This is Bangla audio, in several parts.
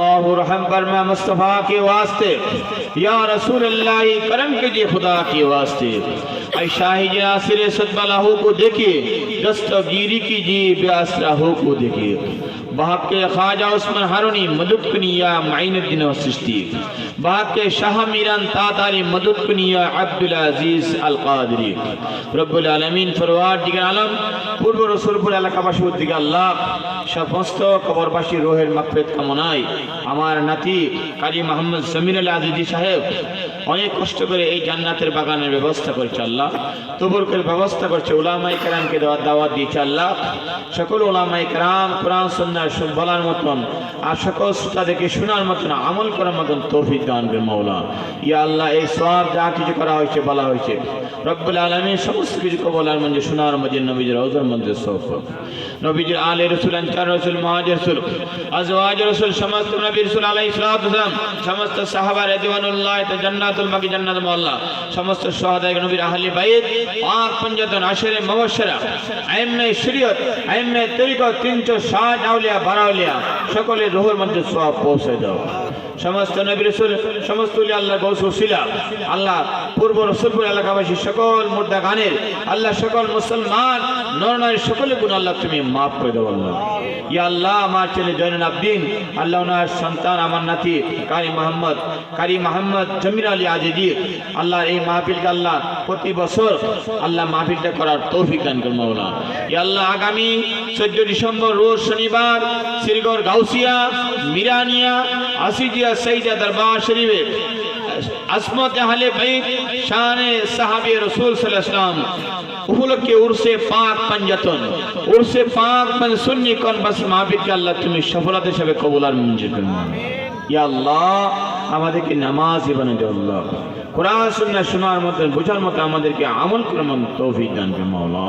اللہ رحم فرما مصطفیٰ کے واسطے یا رسول اللہ کرم کیجیے خدا کے واسطے۔ वास्ते ऐ शाही नासिर सदबलाहू को देखिए दस्तगीरी कीजिए बेअसराहू को देखिए बाप के ख्वाजा उस्मान हारूनी मदद कुनिया माइनुद्दीन सृष्टि बाप के शाह मीरान तातारी मदद कुनिया अब्दुल अजीज আল কাদরি রব্বুল আলমিন ফরওয়ার দিকে আলম পূর্ব রসুলপুর এলাকাবাসী দিকে আল্লাহ সমস্ত কবরবাসী রোহের মাকফেত কামনায় আমার নাতি কাজী মোহাম্মদ জমিন আল আজিজি সাহেব অনেক কষ্ট করে এই জান্নাতের বাগানের ব্যবস্থা করেছে আল্লাহ তবুরকের ব্যবস্থা করছে। ওলামাই কেরামকে দেওয়ার দাওয়াত দিয়েছে আল্লাহ। সকল ওলামাই কেরাম কোরআন সন্ন্যাস বলার মতন আর সকল শ্রোতাদেরকে শোনার মতন, আমল করার মতন তৌফিক দান মৌলা ইয়া আল্লাহ, এই সব যা কিছু করা হয়েছে, বলা হয়েছে। রব্বুল আলমী সমস্ত কিছু কবলার মধ্যে শোনার মধ্যে নবীজের ওজর মধ্যে সৌফ নবীজির আলে রসুল আনচার রসুল মহাজ রসুল, আজওয়াজ রসুল, সমস্ত নবী রসুল আলাই ইসলাম সমস্ত সাহাবা রেদিওয়ানুল্লাহ জান্নাতুল বাকি জান্নাত মোল্লা সমস্ত সোহাদায় নবীর আহলি বাইত পাক পঞ্জাতন আশরে মবশরা আইমে শরীয়ত আইমে তরিকত তিনশো ষাট আউলিয়া বারাউলিয়া সকলের রোহর মধ্যে সব পৌঁছে দাও সমস্ত নবী রসুল, সমস্ত আল্লাহ গৌসুশিলা আল্লাহ পূর্ব রসুলপুর এলাকাবাসী সকল মুর্দা গানের আল্লাহ সকল মুসলমান নরনারী সকলে গুণ আল্লাহ তুমি মাফ করে দেবো আল্লাহ। ইয়া আল্লাহ, আমার ছেলে জৈনুল আবদিন, আল্লাহ ওনার সন্তান, আমার নাতি কারি মোহাম্মদ কারি মোহাম্মদ জমির আলী আজিদি, আল্লাহ এই মাহফিলকে আল্লাহ প্রতি বছর আল্লাহ মাহফিলটা করার তৌফিক দান করুন মাওলা ইয়া আল্লাহ, আগামী চোদ্দ ডিসেম্বর, রোজ শনিবার শ্রীগড় গাউসিয়া, মিরানিয়া, আসিজিয়া সৈদা দরবার শরীফে, আসমত আহলে বাইত শানে সাহাবী রাসূল সাল্লাল্লাহু উপলক্ষে উরসে পাক পাঞ্জাতন, উরসে পাক পান সুন্নি কোন বাস মাহফিলকে আল্লাহ তুমি সফলতা হিসেবে কবুল আর মঞ্জুর করুন। ইয়া আল্লাহ, আমাদেরকে নামাজ ইবানে দাও আল্লাহ। কোরআন সুন্নাহ শোনার মতো, বোঝার মতো আমাদেরকে আমল করার তৌফিক দান করে মাওলা।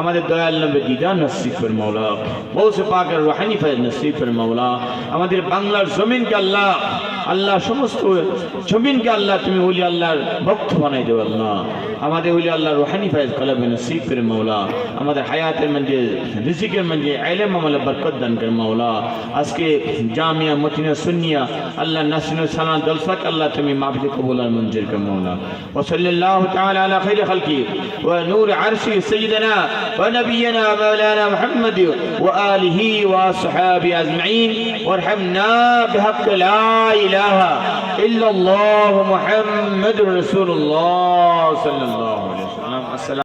আমাদের দয়াল নবী দিদা নসিব করে মাওলা। বৌসে পাকের রুহানি ফায়দ নসিব ফের মাওলা। আমাদের বাংলার জমিনকে আল্লাহ আল্লাহ সমস্ত জমিনকে আল্লাহ, তুমি বলি আল্লাহর ভক্ত বানাই দেবেন আল্লাহ। আমাদের ওলি আল্লাহ রুহানি ফায়দ কলবে নসিব করে মাওলা আমাদের হায়াতের মধ্যে রিজিকের মধ্যে আইলেম আমলে বরকত দান করে মাওলা আজকে জামিয়া মতিনা সুন্নিয়া আল্লাহ নাসিনুল সালাম দলফাক আল্লাহ তুমি মাহফিল কবুল আর মঞ্জুর করে مولا وصلى الله تعالى على خير خلقه ونور عرشه سيدنا ونبينا مولانا محمد وآله وصحابه أجمعين وارحمنا بحق لا إله إلا الله محمد رسول الله صلى الله больному.